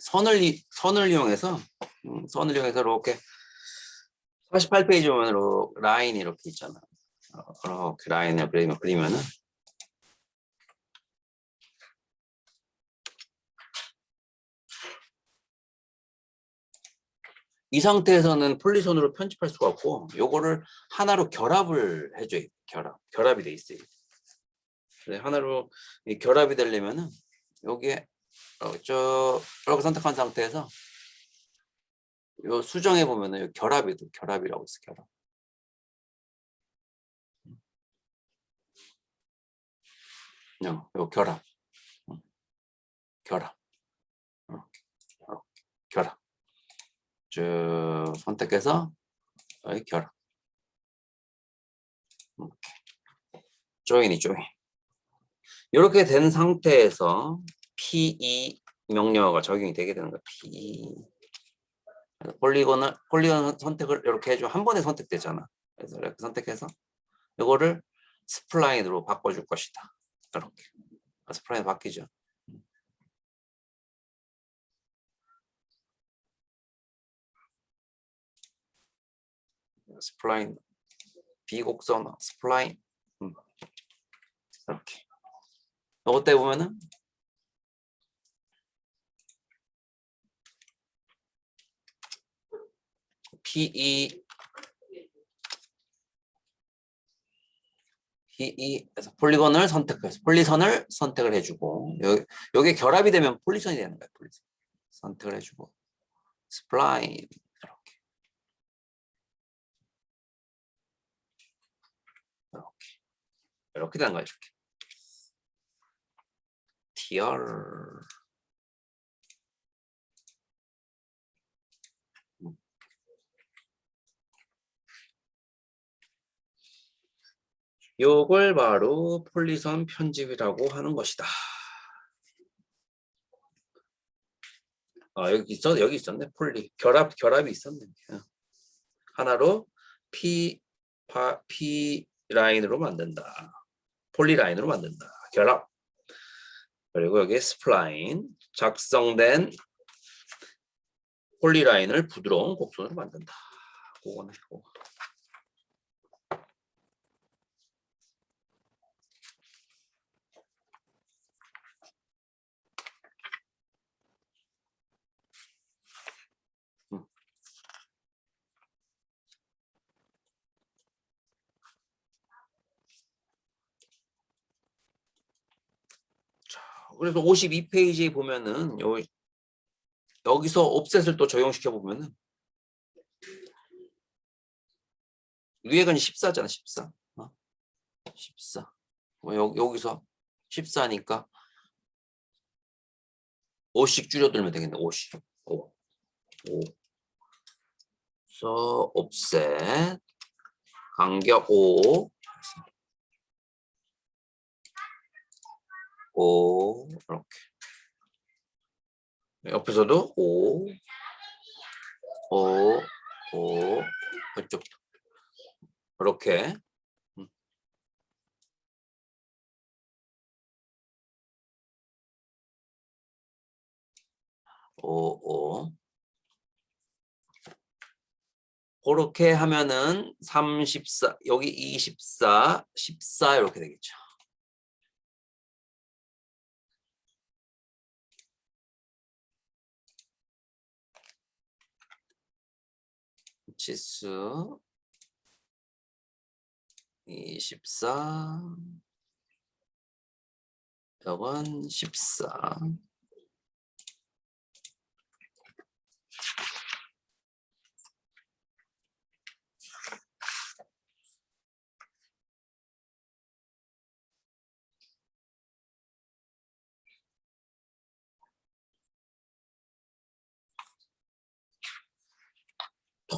선을 이- 선을 이용해서 음, 선을 이용해서 이렇게 48페이지 보면 라인이 이렇게 있잖아. 어, 이렇게 라인을 그리면 그리면은 이 상태에서는 폴리손으로 편집할 수가 없고 요거를 하나로 결합을 해줘야 돼. 결합 결합이 돼 있어요. 하나로 이 결합이 되려면은 여기에 어, 저 이렇게 선택한 상태에서 요 수정해 보면은 요 결합이 돼. 결합이라고 있어 결합. 요, 요 결합. 음. 결합. 이렇게, 이렇게 결합. 쭉 선택해서 여기 결합. 이렇게. 조인이 조인. 이렇게 된 상태에서 PE 명령어가 적용이 되게 되는 거야. PE. 폴리곤을 폴리곤 선택을 이렇게 해주면 한 번에 선택되잖아. 그래서 이렇게 선택해서 이거를 스플라인으로 바꿔줄 것이다. 이렇게 아, 스플라인 바뀌죠. 스플라인 비곡선 스플라인 음. 이렇게 이것 때 보면은 PE PE에서 폴리곤을 선택해서 폴리선을 선택을 해주고 여기 여기 결합이 되면 폴리선이 되는 거야 폴리선. 선택을 해주고 스플라인 이렇게. 이렇게. 이렇게 되는 거야 이렇게. TR 요걸 바로 폴리선 편집이라고 하는 것이다. 아 여기 있어 여기 있었네 폴리 결합 결합이 있었네. 어. 하나로 P 파, P 라인으로 만든다. 폴리 라인으로 만든다. 결합. 그리고 여기 스플라인 작성된 폴리 라인을 부드러운 곡선으로 만든다. 그거네. 그거. 그래서 52페이지에 보면은 요 여기서 옵셋을 또 적용시켜 보면은 위에가 14잖아 14 어? 14 뭐 여, 여기서 14니까 5씩 줄여들면 되겠네 5씩 5 5 그래서 옵셋 간격 5 5 이렇게 옆에서도 5 5 5 이쪽도 이렇게 음. 오, 오. 그렇게 하면은 34, 여기 24, 14 이렇게 되겠죠. 치수 24 이건 14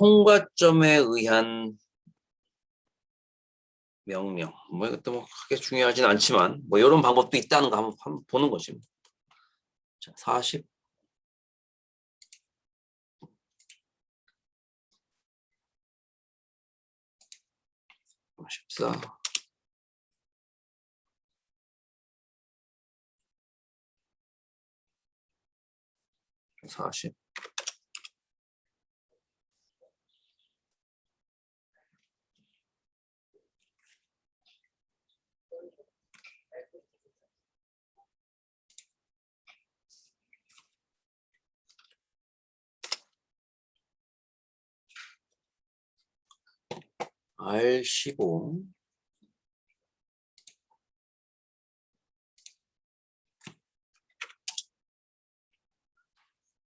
통과점에 의한 명령. 뭐 이것도 뭐 크게 중요하진 않지만 뭐 이런 방법도 있다는 거 한번, 한번 보는 거지. 뭐. 자, 40. 십사. 40 R15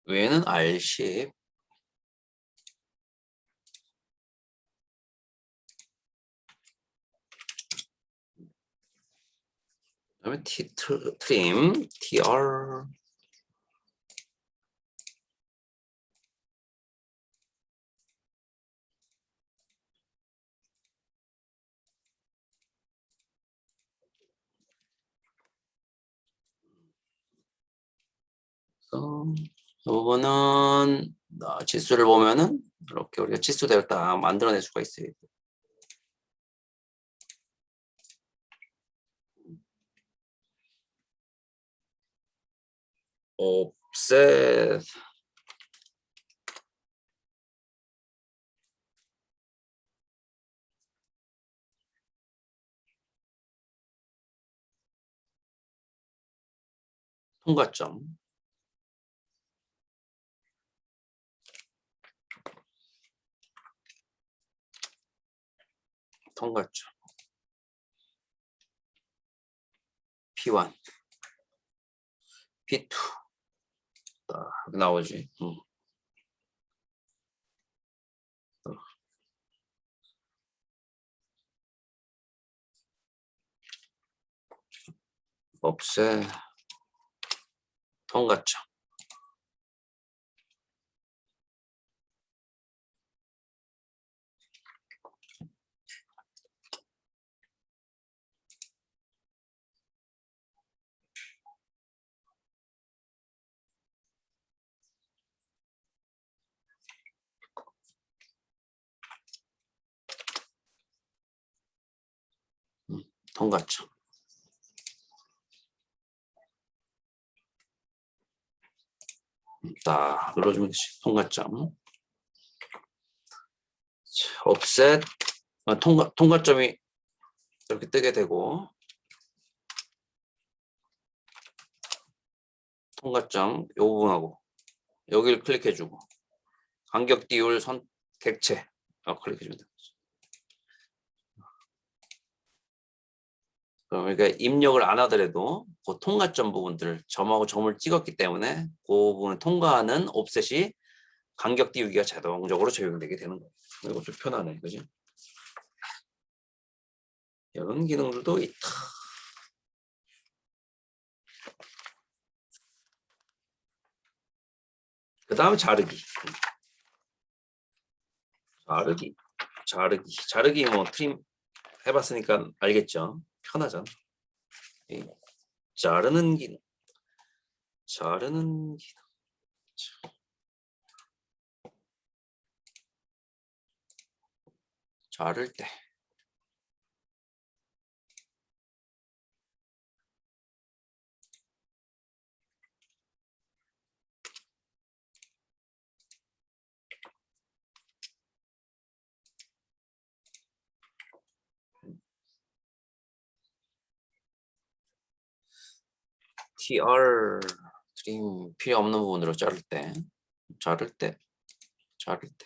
외에는 R10 그 다음에 T 트- 트림 TR 그래서 이 부분은 어, 지수를 보면은 이렇게 우리가 지수대로 딱 만들어낼 수가 있어요. 옵셋 통과점 통과점 P1 P2 딱 나오지. 음. 어. 없애. 통과점 통과점 딱 눌러주면 통과점 자, offset. 아, 통과 통과점이 이렇게 뜨게 되고. 통과점 요 부분하고. 여기를 클릭해주고. 간격 띄울 선택체. 어, 클릭해주면 됩니다. 그러니까 입력을 안 하더라도 그 통과점 부분들 점하고 점을 찍었기 때문에 그 부분을 통과하는 옵셋이 간격 띄우기가 자동적으로 적용되게 되는 거예요. 이거 좀 편하네, 그지? 이런 기능들도 있다. 그 다음에 자르기. 자르기. 자르기. 자르기 뭐 트림 해봤으니까 알겠죠? 편하잖아. 이 자르는 기능. 자르는 기능. 자. 자를 때. TR 트림 필요 없는 부분으로 자를 때, 자를 때, 자를 때.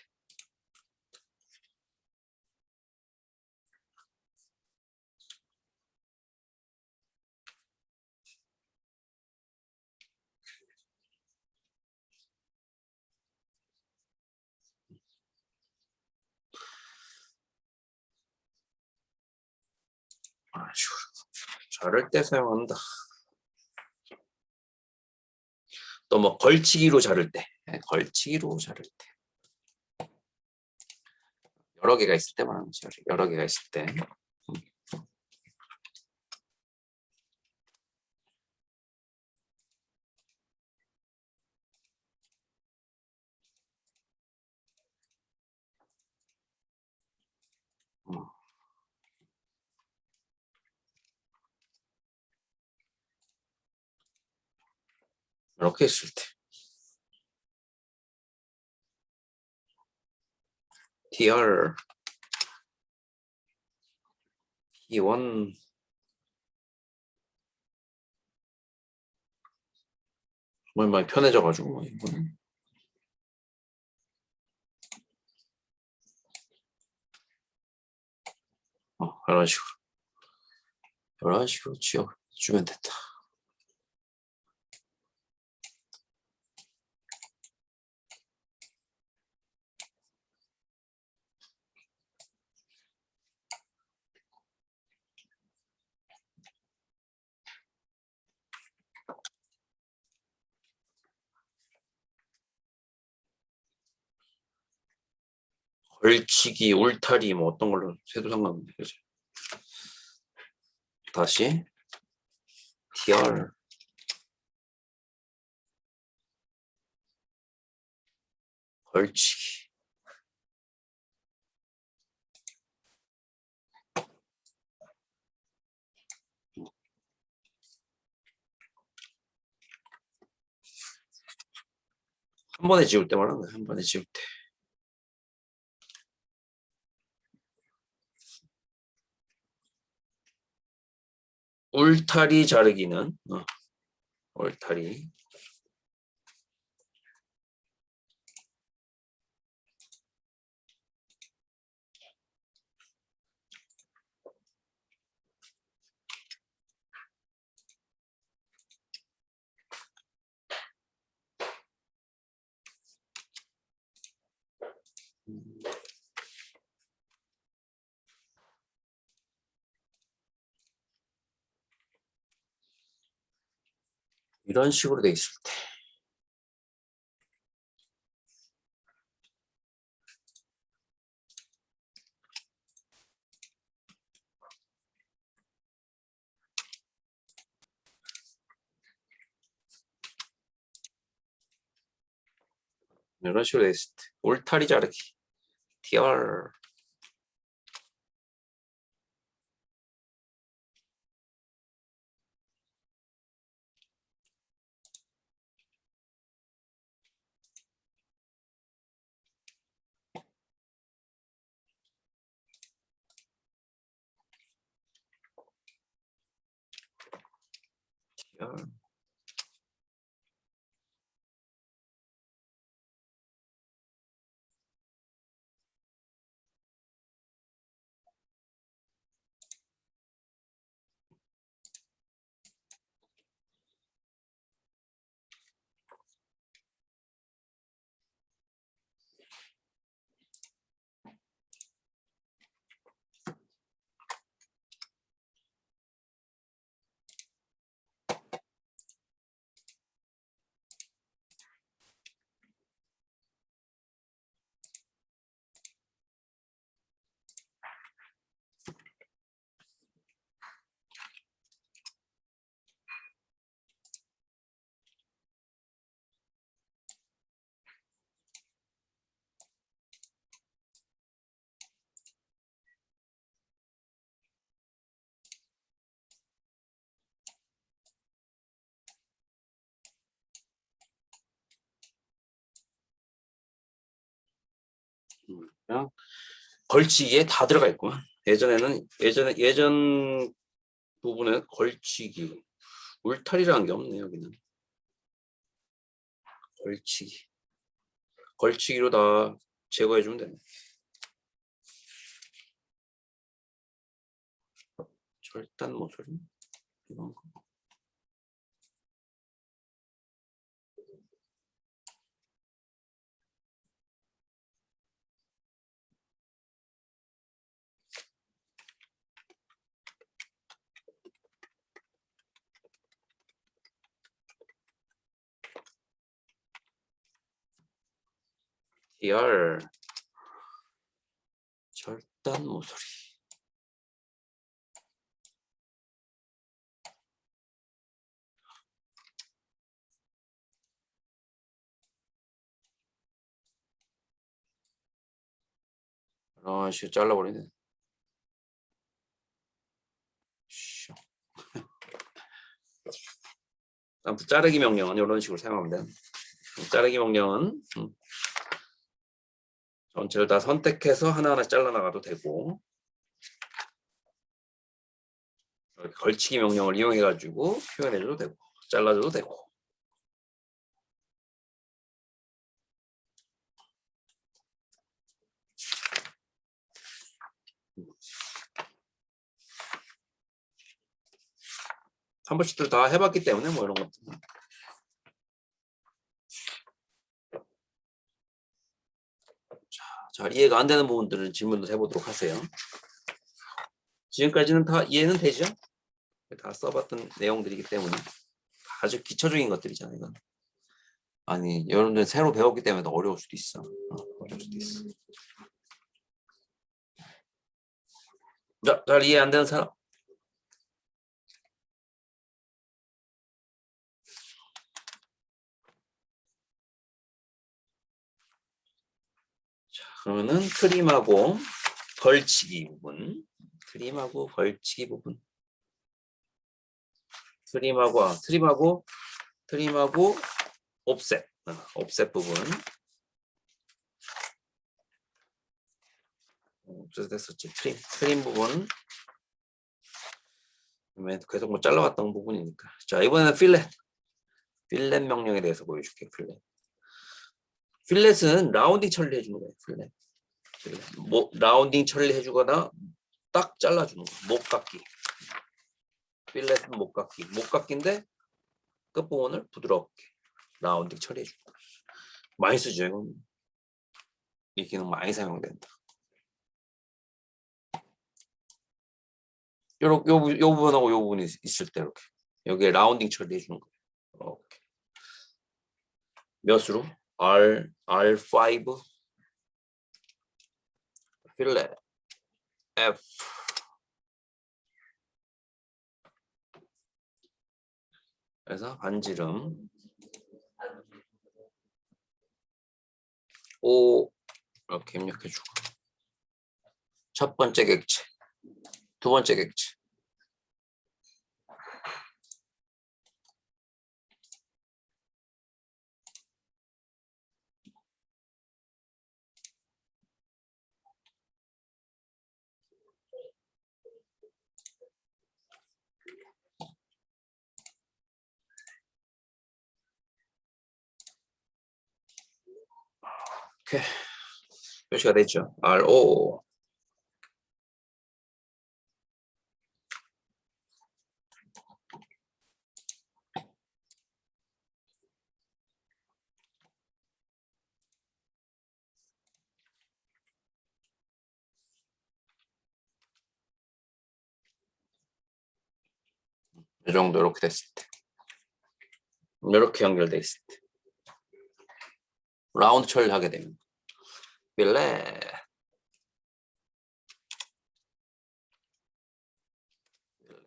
아휴, 자를 때 사용한다. 또 뭐 걸치기로 자를 때, 예, 걸치기로 자를 때. 여러 개가 있을 때 말하는 거죠. 여러 개가 있을 때. 이렇게 했을 때. Dr e1 정말 많이 편해져가지고 이거는 어, 이런 식으로. 이런 식으로 지어 주면 됐다. 걸치기, 울타리 뭐 어떤 걸로 해도 상관없네. 그죠? 다시 tr 걸치기 한 번에 지울 때 말하는 거야. 한 번에 지울 때. 울타리 자르기는 어, 울타리 이런 식으로 돼 있을 때. 이런 식으로 돼 있을 때. 울타리 자르기. Tr tr 그냥 걸치기에 다 들어가 있구만. 예전에는 예전에 예전 부분에 걸치기 울타리라는 게 없네 여기는 걸치기 걸치기로 다 제거해 주면 되네. 절단 모서리 이런 거. DR 절단 모서리. 이런 식으로 잘라버리네. 슉. 아무튼 자르기 명령은 이런 식으로 돼. 자르기 명령은 음, 전체를 다 선택해서 하나하나 잘라나가도 되고. 걸치기 명령을 이용해 가지고 표현해줘도 되고 잘라줘도 되고. 한 번씩들 다 해봤기 때문에 뭐 이런 것들 잘 이해가 안 되는 부분들은 질문도 해보도록 하세요. 지금까지는 다 이해는 되죠? 다 써봤던 내용들이기 때문에 아주 기초적인 것들이잖아요. 이건. 아니 여러분들 새로 배웠기 때문에 더 어려울 수도 있어. 어, 어려울 수도 있어. 자, 잘 이해 안 되는 사람? 자, 그러면은 트림하고 걸치기 부분, 트림하고 걸치기 부분. 트림하고 아, 트림하고 트림하고 옵셋, 아, 옵셋 부분. 옵셋 됐었지. 트림, 트림 부분. 계속 뭐 잘라왔던 부분이니까. 자 이번에는 필렛. 필렛 명령에 대해서 보여줄게요. 필렛. 필렛은 라운딩 처리해 주는 거예요. 필렛. 뭐 라운딩 처리해 주거나 딱 잘라 주는 거. 못 깎기. 필렛은 못 깎기. 못 깎기인데 끝부분을 부드럽게 라운딩 처리해 주는 거. 많이 쓰죠. 이건. 이 기능 많이 사용된다. 요, 부- 요 부분하고 요 부분이 있- 있을 때 이렇게 여기에 라운딩 처리해 주는 거예요. 이렇게 몇으로? R R5 필렛 F. 그래서 반지름. O. 이렇게 입력해 주고. 첫 번째 객체. 두 번째 객체 이렇게 표시가 됐죠. RO 이 정도 이렇게 됐을 때 이렇게 연결돼 있을 때 라운드 처리를 하게 됩니다. 빌레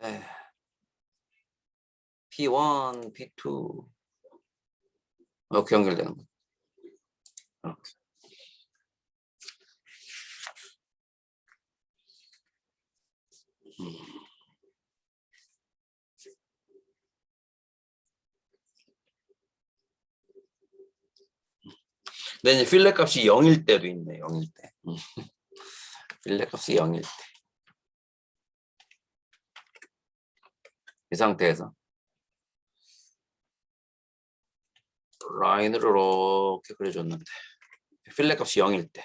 빌레 P1, P2 이렇게 연결되는 거. 이렇게. 근데 이제 필렛 값이 0일 때도 있네. 0일 때. 음. 필렛 값이 0일 때. 이 상태에서 라인으로 이렇게 그려줬는데 필렛 값이 0일 때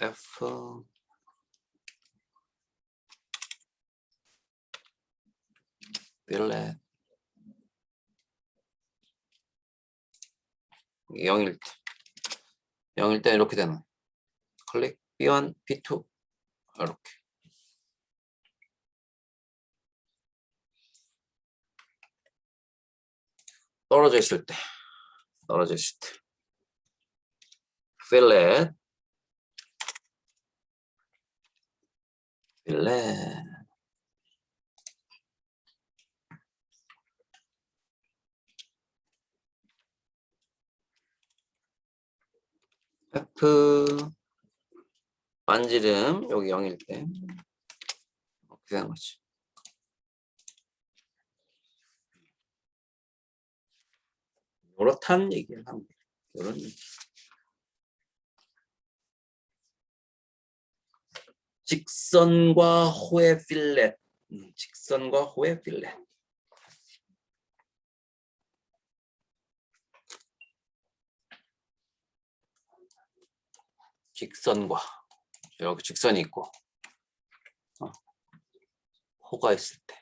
F 필렛 0일 때 0일 때 이렇게 되는 클릭 B1, B2 이렇게. 떨어져 있을 때 떨어져 있을 때. 필렛 F 반지름 여기 0일 때 이렇게 되는 거지. 요렇다는 얘기를 합니다. 요런 얘기. 직선과 호의 필렛. 음, 직선과 호의 필렛. 직선과 여기 직선이 있고 어, 호가 있을 때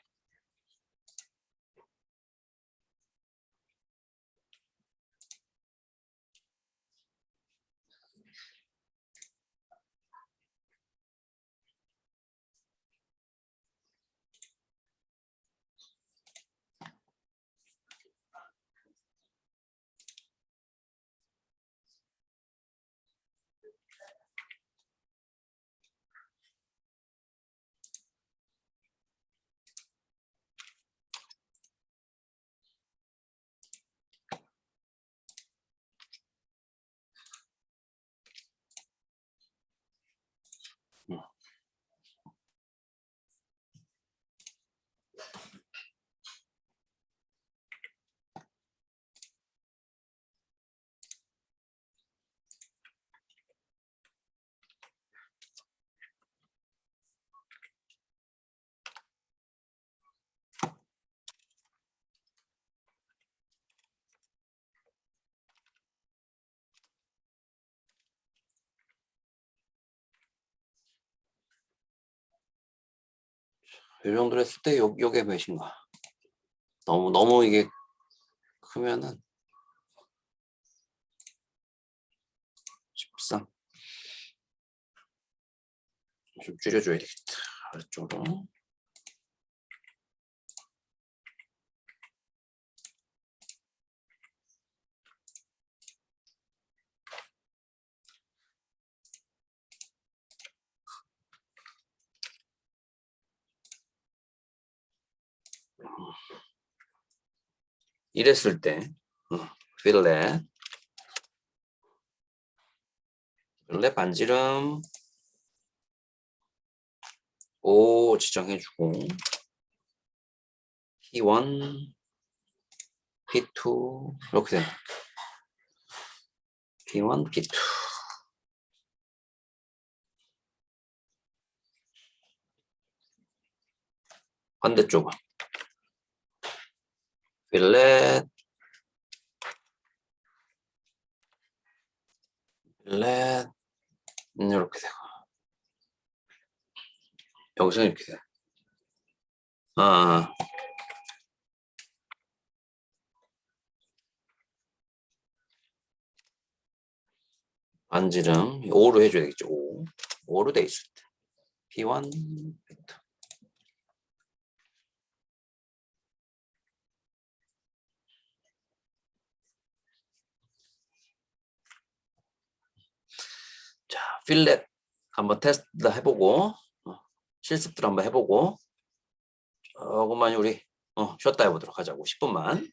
이 정도로 했을 때 요, 요게 몇인가? 너무 너무 이게 크면은 13. 좀 줄여줘야 되겠다. 아래쪽으로. 이랬을 때 어, 필렛 필렛 반지름. 5 지정해주고. P1 P2 이렇게 되는 P1 P2 반대쪽은 필렛 필렛 이렇게 되고 여기서 이렇게 돼. 아 반지름. 5로 해줘야 되겠죠 5 5로 돼 있을 때. P1 P2 자, 필렛 한번 테스트 해보고 어, 실습들 한번 해보고 조금만 우리 어, 쉬었다 해보도록 하자고 10분만